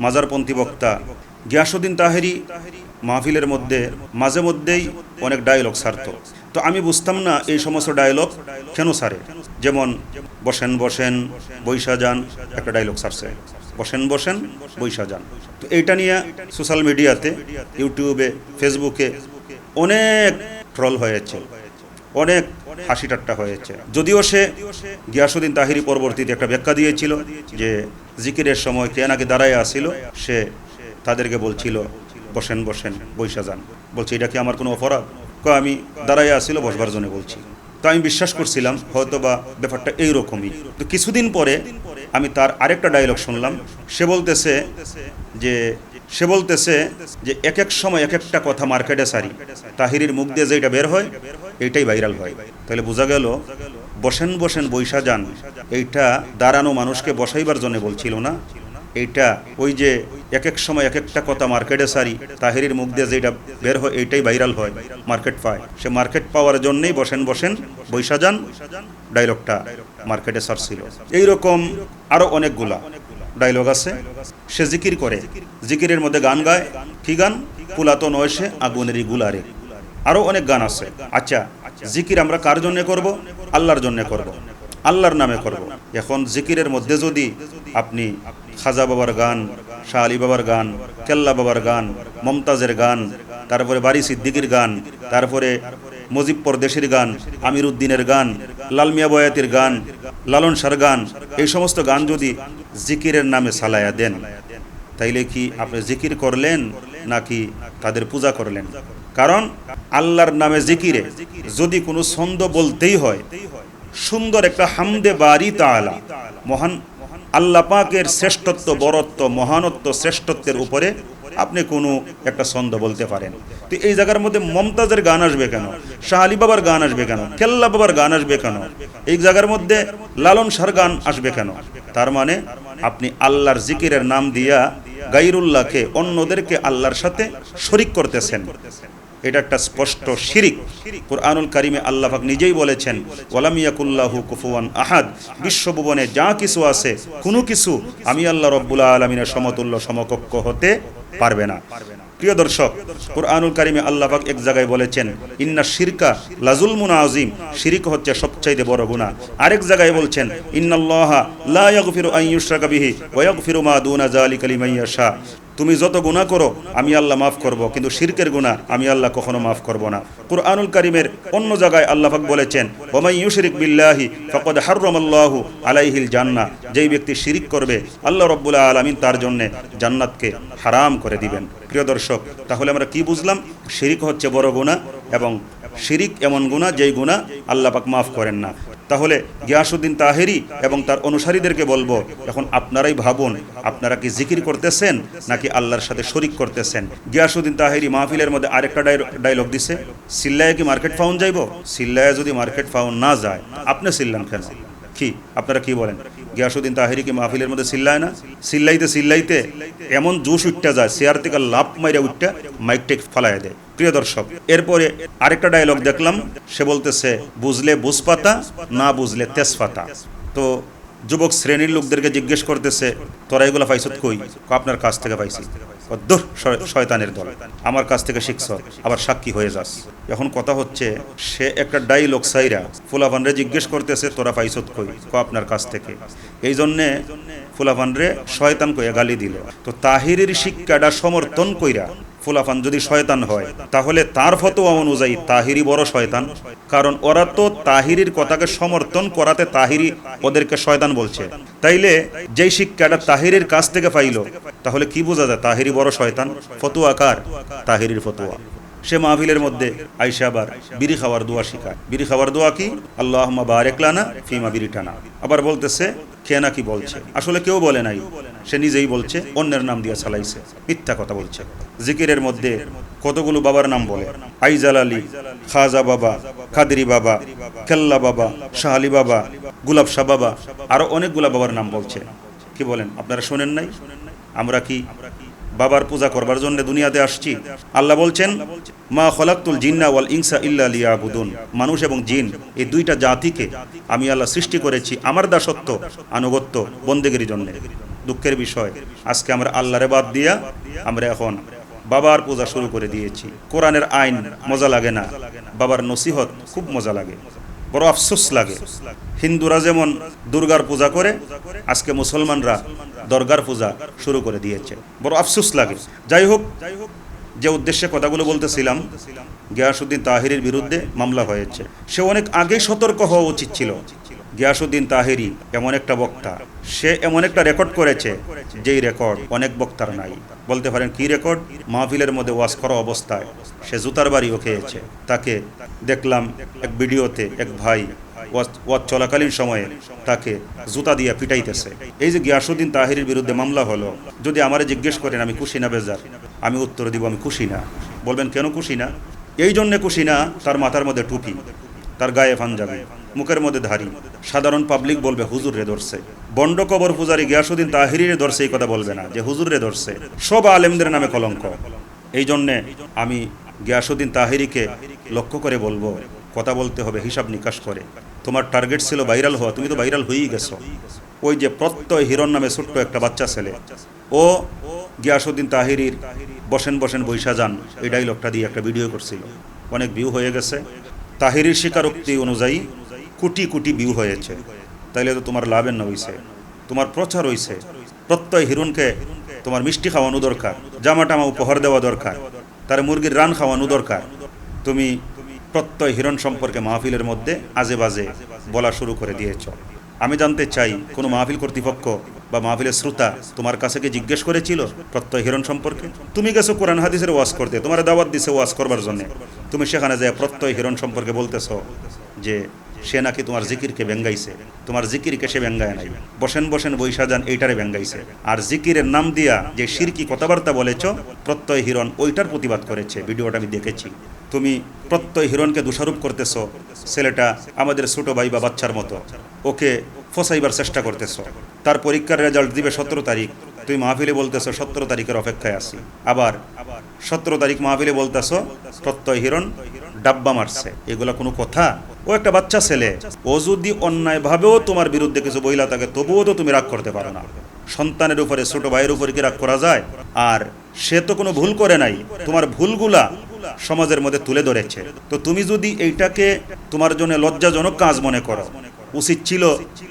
মাজারপন্থী বক্তা গিয়াসুদ্দিন তাহেরি মাহফিলের মধ্যে মাঝে মধ্যেই অনেক ডায়লগ সারত। তো আমি বুঝতাম না এই সমস্ত ডায়লগ কেন সারে? যেমন, বসেন বসেন, বৈশা যান, একটা ডায়লগ সারছে। বসেন বসেন, বৈশা যান। তো এইটা নিয়ে সোশ্যাল মিডিয়াতে ইউটিউবে ফেসবুকে অনেক ট্রল হয়েছে। অনেক হাসি ঠাট্টা হয়েছে। যদিও সে গিয়াসুদ্দিন তাহিরি পরবর্তীতে একটা ব্যাখ্যা দিয়েছিল যে জিকিরের সময় কে নাকি দাঁড়ায় আসছিল সে তাদেরকে বলছিল, বসেন বসেন বৈশা যান। বলছে, এটা কি আমার কোনো অপরাধ? আমি দাঁড়াইয়া আসছিল বসবার জন্য বলছি। তো আমি বিশ্বাস করছিলাম হয়তো বা ব্যাপারটা এইরকমই। তো কিছুদিন পরে আমি তার আরেকটা ডায়লগ শুনলাম। সে বলতেছে যে, সে বলতেছে যে, এক এক সময় এক একটা কথা মার্কেটে সারি। তাহিরির মুখ দিয়ে যেটা বের হয় এইটাই ভাইরাল হয়। তাহলে বোঝা গেল, বসেন বসেন বৈশা যান, এইটা দাঁড়ানো মানুষকে বসাইবার জন্য বলছিল না। এইটা ওই যে এক এক সময় এক একটা কথা মার্কেটে সারি, তাহিরির মুখ দিয়ে যেটা বের হয়, এইটাই ভাইরাল হয়, মার্কেট পায়। সে মার্কেট পাওয়ার জন্যই বসেন বসেন বৈশা যান, ডায়লগটা মার্কেটে সারছিল এইরকম আরও অনেকগুলা ডায়লগ আছে। সে জিকির করে, জিকিরের মধ্যে গান গায়, কি গান? পুলাতন নয়সে আগুনেরই গুলারে। আরও অনেক গান আছে। আচ্ছা জিকির আমরা কার জন্য করব? আল্লাহর জন্য করব। আল্লাহর নামে করব। এখন জিকিরের মধ্যে যদি আপনি খাজা বাবার গান, শাহ আলী বাবার গান, কেল্লা বাবার গান, মমতাজের গান, তারপরে বাড়ি সিদ্দিকির গান, তারপরে মজিব পরদেশের গান আমির উদ্দিনের গান লালমিয়া বয়াতির গান, লালন সার গান, এই সমস্ত গান যদি জিকিরের নামে সালায়া দেন, তাইলে কি আপনি জিকির করলেন নাকি তাদের পূজা করলেন? কারণ আল্লাহর নামে জিকিরে যদি কোনো ছন্দ বলতেই হয়, সুন্দর একটা হামদে বাড়ি তালা মহান আল্লাহ পাকের শ্রেষ্ঠত্ব, বরত্ব, মহানত্ব, শ্রেষ্ঠত্বের উপরে আপনি কোনো একটা ছন্দ বলতে পারেন। তো এই জায়গার মধ্যে মমতাজের গান আসবে কেন? শাহ আলী বাবার গান আসবে কেন? কেল্লা বাবার গান আসবে কেন? এই জায়গার মধ্যে লালন সার গান আসবে কেন? তার মানে আপনি আল্লাহর জিকিরের নাম দিয়া গাইরুল্লাহকে অন্যদেরকে আল্লাহর সাথে শরিক করতেছেন। এটা একটা স্পষ্ট শিরিক। কোরআনুল কারিমে আল্লাহ পাক নিজেই বলেছেন ওয়ালামিয়াকুল্লাহু কুফুয়ান আহাদ। বিশ্বভুবনে যা কিছু আছে, কোনো কিছু আমি আল্লাহ রব্বুল আলমিনের সমতুল্য সমকক্ষ হতে পারবে না। প্রিয় দর্শক, কোরআনুল কারিমে আল্লাহ পাক এক জায়গায় বলেছেন, ইন্না শিরকা লাজুল মুনা আজিম শিরিক হচ্ছে সবচাইতে বড় গুণা আরেক জায়গায় বলছেন, ইন্নাল্লাহা লা ইয়াগফিরু আন ইউশরাকা বিহি ওয়া ইয়াগফিরু মা দুনা যালিকা লিমান ইয়াশা। তুমি যত গুণা করো, আমি আল্লাহ মাফ করব। কিন্তু শিরকের গুণা আমি আল্লাহ কখনো মাফ করব না। কুরআনুল কারিমের অন্য জায়গায় আল্লাহ পাক বলেছেন ওমাই ইউশরিক বিল্লাহি ফাকাদ হাররামাল্লাহু আলাইহিল জান্নাহ। যেই ব্যক্তি শিরিক করবে, আল্লাহ রব্বুল আলামিন তার জন্য জান্নাতকে হারাম করে দিবেন। প্রিয় দর্শক, তাহলে আমরা কি বুঝলাম? শিরিক হচ্ছে বড় গুণা এবং শিরিক এমন গুণা যেই গুণা আল্লাহ পাক মাফ করেন না। তাহলে গিয়াসুদ্দিন তাহেরি এবং তার অনুসারীদেরকে বলব, এখন আপনারাই ভাবুন, আপনারা কি জিকির করতেছেন নাকি আল্লাহর সাথে শরিক করতেছেন? গিয়াসুদ্দিন তাহেরি মাহফিলের মধ্যে আরেকটা ডায়লগ দিছে, সিল্লায় কি মার্কেট ফাউন যাইব? সিল্লায় যদি মার্কেট ফাউন না যায়, আপনি সিল্লান কেন? কি? আপনারা কি বলেন? গিয়াসুদ্দিন তাহেরি কি মাহফিলের মধ্যে সিল্লায় না? সিল্লাইতে সিল্লাইতে এমন জুস উঠটা যায়, চেয়ার থেকে লাভ মাইরা উঠটা মাইকটেক ফালায় দেয়। প্রিয় দর্শক, এরপরে আরেকটা ডায়লগ দেখলাম, সে বলতেছে, বুঝলে বুঝপাতা, না বুঝলে তেজপাতা। তো যুবক শ্রেণির লোকদেরকে জিজ্ঞেস করতেছে, তোরা এগুলো পাইছত কই? আপনার কাছ থেকে পাইছি। শয়তানের দল। আমার কাছ থেকে শিখছ, আবার সাক্ষী হয়ে যাস। এখন কথা হচ্ছে, সে একটা ডাইলগ সাইরা ফুলাভানরে জিজ্ঞেস করতেছে, তোরা পাইছত কই? ক, আপনার কাছ থেকে। এই জন্যে ফুলাভানরে শয়তান কইয়া গালি দিল। তো তাহিরের শিক্ষাটা সমর্থন কইরা ফুলাফান যদি শয়তান হয়, তাহলে তার ফতোয়া অনুযায়ী তাহিরি বড় শয়তান। কারণ ওরা তো তাহিরির কথাকে সমর্থন করাতে তাহিরি ওদেরকে শয়তান বলছে। তাইলে যেই শিক্ষাটা তাহিরির কাছ থেকে পাইল, তাহলে কি বোঝা যায় তাহিরি বড় শয়তান? ফতুয়া কার? তাহিরির ফতুয়া। সে মাহফিলের মধ্যে আইসা আবার বিড়ি খাওয়ার দোয়া শিখায়। বিড়ি খাওয়ার দোয়া কি? আল্লাহ বারেকলানা ফিমা বিড়ি টানা আবার বলতেছে খেয়ে নাকি বলছে? আসলে কেউ বলে নাই। সে নিজেই বলছে, অন্যের নাম দিয়ে চালাইছে। মিথ্যা কথা বলছে। জিকিরের মধ্যে কতগুলো বাবার নাম বলে? আইজাল আলী, খাজা বাবা খাদরি বাবা কেল্লা বাবা শাহ আলী বাবা, গুলাব শাহ বাবা, আরও অনেকগুলা বাবার নাম বলছে। কি বলেন, আপনারা শোনেন নাই? আমরা কি বাবার পূজা করবার জন্য দুনিয়াতে আসছি। আল্লাহ বলছেন, মা খলাক্তুল জিন্না ওয়াল ইনসা ইল্লা লিয়াবুদুন। মানুষ এবং জিন, এই দুইটা জাতিকে আমি আল্লাহ সৃষ্টি করেছি আমার দাসত্ব, আনুগত্য, বন্দেগের জন্য। দুঃখের বিষয়, আজকে আমরা আল্লাহরে বাদ দিয়া আমরা এখন বাবার পূজা শুরু করে দিয়েছি। কোরআনের আইন মজা লাগে না। বাবার নসিহত খুব মজা লাগে। বড় আফসোস লাগে। হিন্দুরা যেমন দুর্গার পূজা করে, আজকে মুসলমানরা দরগার পূজা শুরু করে দিয়েছে। বড় আফসোস লাগে। যাই হোক যাই হোক যে উদ্দেশ্যে কথাগুলো বলতেছিলাম গিয়াসুদ্দিন তাহিরের বিরুদ্ধে মামলা হয়েছে। সে অনেক আগেই সতর্ক হওয়া উচিত ছিল। গিয়াসুদ্দিন তাহিরি এমন একটা বক্তা। সে এমন একটা রেকর্ড করেছে যেই রেকর্ড অনেক বক্তার নাই। বলতে পারেন, কি রেকর্ড? মাহফিলের মধ্যে ওয়াজ করা অবস্থায় সে জুতার বাড়িও খেয়েছে। তাকে দেখলাম এক ভিডিওতে এক ভাই ওয়াজ চলাকালীন সময়ে তাকে জুতা দিয়ে পিটাইতেছে। এই যে গিয়াসুদ্দিন তাহিরের বিরুদ্ধে মামলা হলো, যদি আমারে জিজ্ঞেস করেন, আমি খুশি না, বেজার? আমি উত্তর দিব, আমি খুশি না। বলবেন, কেন খুশি না? এই জন্যে খুশি না, তার মাথার মধ্যে টুপি, তার গায়ে পাঞ্জাবি। মুখের মধ্যে ধারি। সাধারণ পাবলিক বলবে, হুজুর রে ধরছে। বন্ড কবর পূজারী গিয়াসুদ্দিন তাহিরে ধরছে, এই কথা বলবে না, যে হুজুর রে ধরছে। সব আলেমদের নামে কলঙ্ক। এই জন্যে আমি গিয়াসুদ্দিন তাহিরিকে লক্ষ্য করে বলব, কথা বলতে হবে, হিসাব নিকাশ করে। তোমার টার্গেট ছিল ভাইরাল হওয়া, তুমি তো ভাইরাল হয়েই গেছো। ওই যে প্রত্যয় হিরণ নামে ছোট্ট একটা বাচ্চা ছেলে, ও গিয়াসুদ্দিন তাহিরির বসেন বসেন বৈশা যান, এই ডাইলগটা দিয়ে একটা ভিডিও করছিল। অনেক ভিউ হয়ে গেছে। তাহিরির স্বীকারোক্তি অনুযায়ী কোটি কোটি ভিউ হয়েছে। তাইলে তো তোমার লাভের না হইছে। তোমার প্রচার হইছে। প্রত্যয় হিরণকে তোমার মিষ্টি খাওয়ানো দরকার জামা টামা উপহার দেওয়া দরকার, তার মুরগির রান খাওয়ানো দরকার। তুমি প্রত্যয় হিরণ সম্পর্কে মাহফিলের মধ্যে আজে বাজে বলা শুরু করে দিয়েছ। আমি জানতে চাই, কোনো মাহফিল কর্তৃপক্ষ বা মাহফিলের শ্রোতা তোমার কাছে কি জিজ্ঞেস করেছিল প্রত্যয় হিরণ সম্পর্কে? তুমি গেছো কোরআন হাদিসের ওয়াজ করতে, তোমার দাওয়াত দিছে ওয়াজ করবার জন্য। তুমি সেখানে যায় প্রত্যয় হিরণ সম্পর্কে বলতেছ যে, সে নাকি তোমার জিকিরকে ব্যঙ্গাইছে। তোমার জিকিরকে সে ব্যঙ্গায় নাই। বসেন বসেন, বৈশা যান, এইটারে ব্যঙ্গাইছে। আর জিকিরের নাম দিয়া যে সিরকি কথাবার্তা বলেছ, প্রত্যয় হিরণ ওইটার প্রতিবাদ করেছে। ভিডিওটা আমি দেখেছি। তুমি প্রত্যয় হিরণকে দোষারোপ করতেছ, ছেলেটা আমাদের ছোট ভাই বা বাচ্চার মতো। ওকে ফসাইবার চেষ্টা করতেছ। তার পরীক্ষার রেজাল্ট দিবে সতেরো তারিখ। তুই মাহফিলে বলতেছো, সতেরো তারিখের অপেক্ষায় আছি। আবার সতেরো তারিখ মাহফিলে বলতেছো, প্রত্যয় হিরণ ডাব্বা মারছে। এগুলা কোনো কথা? ও একটা বাচ্চা ছেলে। ও যদি অন্যায়ভাবেও তোমার বিরুদ্ধে কিছু বইলা থাকে, তবুও তো তুমি রাগ করতে পারো না। সন্তানের উপরে, ছোট ভাইয়ের উপরে কি রাগ করা যায়? আর সে তো কোনো ভুল করে নাই। তোমার ভুলগুলা সমাজের মধ্যে তুলে ধরেছে। তো তুমি যদি এইটাকে তোমার জন্য লজ্জাজনক কাজ মনে করো, উচিত ছিল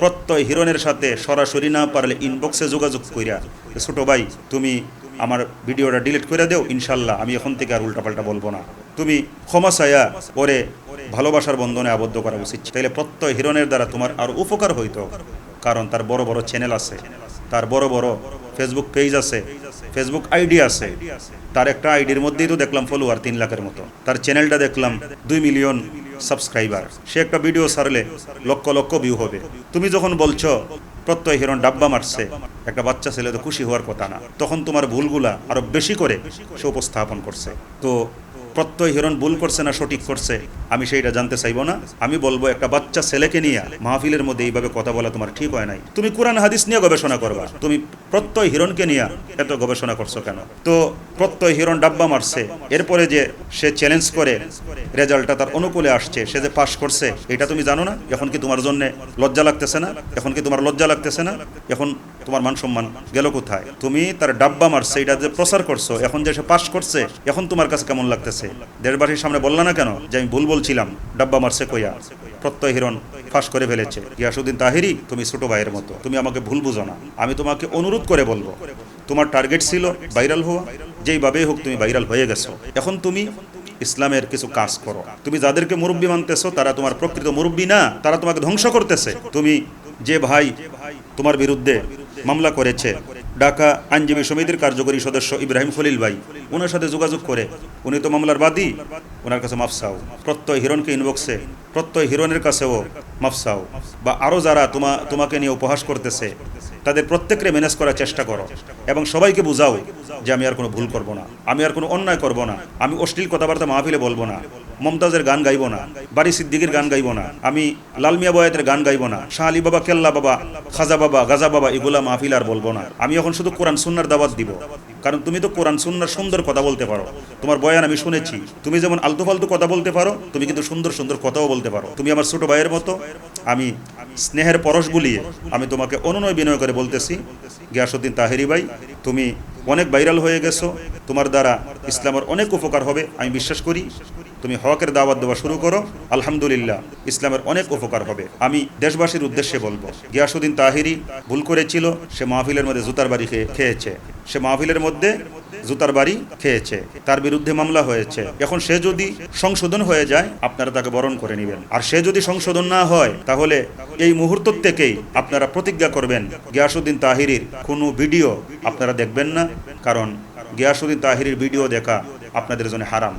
প্রত্যয় হিরণের সাথে সরাসরি না পারলে ইনবক্সে যোগাযোগ কইরা, ছোট ভাই, তুমি আমার ভিডিওটা ডিলিট করে দেও, ইনশাল্লাহ, আমি এখন থেকে আর উল্টাপাল্টা বলব না। তুমি ক্ষমা চায়া ওরে ভালোবাসার বন্ধনে আবদ্ধ করা উচিত। তাইলে প্রত্যয় হিরণের দ্বারা তোমার আরও উপকার হইতো, কারণ তার বড় বড় চ্যানেল আছে, তার বড় বড় ফেসবুক পেজ আছে ফেসবুক আইডি আছে। তার একটা আইডির মধ্যেই তো দেখলাম ফলোয়ার তিন লাখের মতো। তার চ্যানেলটা দেখলাম দুই মিলিয়ন সাবস্ক্রাইবার সে একটা ভিডিও সারলে লক্ষ লক্ষ ভিউ হবে। তুমি যখন বলছো, প্রত্যয় হিরণ ডাব্বা মারছে, একটা বাচ্চা ছেলে তো খুশি হওয়ার কথা না। তখন তোমার ভুলগুলা আরও বেশি করে সে উপস্থাপন করছে। তো প্রত্যয় হিরণ ভুল করছে না, সঠিক করছে, আমি সেইটা জানতে চাইব না। আমি বলব, একটা বাচ্চা ছেলেকে নিয়ে মাহফিলের মধ্যে এইভাবে কথা বলা তোমার ঠিক হয় নাই। তুমি কোরআন, হাদিস নিয়ে গবেষণা করবা। তুমি প্রত্যয় হিরণকে নিয়ে এত গবেষণা করছ কেন? তো প্রত্যয় হিরণ ডাব্বা মারছে। এরপরে যে সে চ্যালেঞ্জ করে, রেজাল্টটা তার অনুকূলে আসছে, সে যে পাশ করছে, এটা তুমি জানো না? এখন কি তোমার জন্য লজ্জা লাগতেছে না? এখন কি তোমার লজ্জা লাগতেছে না? এখন তোমার মান সম্মান গেল কোথায়? তুমি তার ডাব্বা মারছে, এটা যে প্রচার করছ, এখন যে সে পাশ করছে, এখন তোমার কাছে কেমন লাগতেছে? দেশবাসীর সামনে বললা না কেন যে আমি ভুল বলছিলাম? ডাব্বা মারছে কইয়া? প্রত্যয় হিরণ ফাঁস করে ফেলেছে। গিয়াসুদ্দিন তাহিরি, তুমি ছোট ভাইয়ের মতো, তুমি আমাকে ভুল বুঝো না। আমি তোমাকে অনুরোধ করে বলব, তোমার টার্গেট ছিল ভাইরাল হওয়া যেইভাবেই হোক তুমি ভাইরাল হয়ে গেছো। এখন তুমি ইসলামের কিছু কাজ করো। তুমি যাদেরকে মুরব্বী মানতেছো, তারা তোমার প্রকৃত মুরব্বী না, তারা তোমাকে ধ্বংস করতেছে। তুমি যে ভাই তোমার বিরুদ্ধে মামলা করেছে। ঢাকা আইনজীবী সমিতির কার্যকরী সদস্য ইব্রাহিম খলিল ভাই। ওনার সাথে যোগাযোগ করে উনি তো মামলার বাদী। ওনার কাছে মাফসাও প্রত্যয় হিরণকে ইনবক্সে প্রত্যয় হিরণের কাছেও মাফসাও বা আরও যারা তোমা, তোমাকে নিয়ে উপহাস করতেছে তাদের প্রত্যেককে ম্যানেজ করার চেষ্টা করো এবং সবাইকে বুঝাও যে আমি আর কোনো ভুল করব না। আমি আর কোনো অন্যায় করব না। আমি অশ্লীল কথাবার্তা মাহফিলে বলব না। মমতাজের গান গাইব না। বাড়ি সিদ্দিকির গান গাইব না। আমি লালমিয়া বয়াতের গান গাইব না। শাহ আলী বাবা, কেল্লা বাবা, খাজা বাবা, গাজা বাবা এগুলা মাহফিল আর বলব না। আমি এখন শুধু কোরআন সুন্নার দাওয়াত দিব। কারণ তুমি তো কোরআন সুন্নার সুন্দর কথা বলতে পারো। তোমার বয়ান আমি শুনেছি। তুমি যেমন আলতু ফালতু কথা বলতে পারো, তুমি কিন্তু সুন্দর সুন্দর কথাও বলতে পারো। তুমি আমার ছোট ভাইয়ের মতো। আমি স্নেহের পরশ গুলিয়ে আমি তোমাকে অনুনয় বিনয় করে বলতেছি। গিয়াসুদ্দিন তাহেরি ভাই, তুমি অনেক ভাইরাল হয়ে গেছো। তোমার দ্বারা ইসলামের অনেক উপকার হবে, আমি বিশ্বাস করি। তুমি হকের দাওয়াত দেওয়া শুরু করো, আলহামদুলিল্লাহ, ইসলামের অনেক উপকার হবে। আমি দেশবাসীর উদ্দেশ্যে বলব গিয়াসুদ্দিন তাহিরি ভুল করেছিল, সে মাহফিলের মধ্যে জুতার বাড়ি খেয়ে খেয়েছে। সে মাহফিলের মধ্যে জুতার বাড়ি খেয়েছে, তার বিরুদ্ধে মামলা হয়েছে। এখন সে যদি সংশোধন হয়ে যায়, আপনারা তাকে বরণ করে নেবেন। আর সে যদি সংশোধন না হয়, তাহলে এই মুহূর্ত থেকেই আপনারা প্রতিজ্ঞা করবেন গিয়াসুদ্দিন তাহিরির কোনো ভিডিও আপনারা দেখবেন না, কারণ গিয়াসুদ্দিন তাহিরির ভিডিও দেখা আপনাদের জন্য হারাম।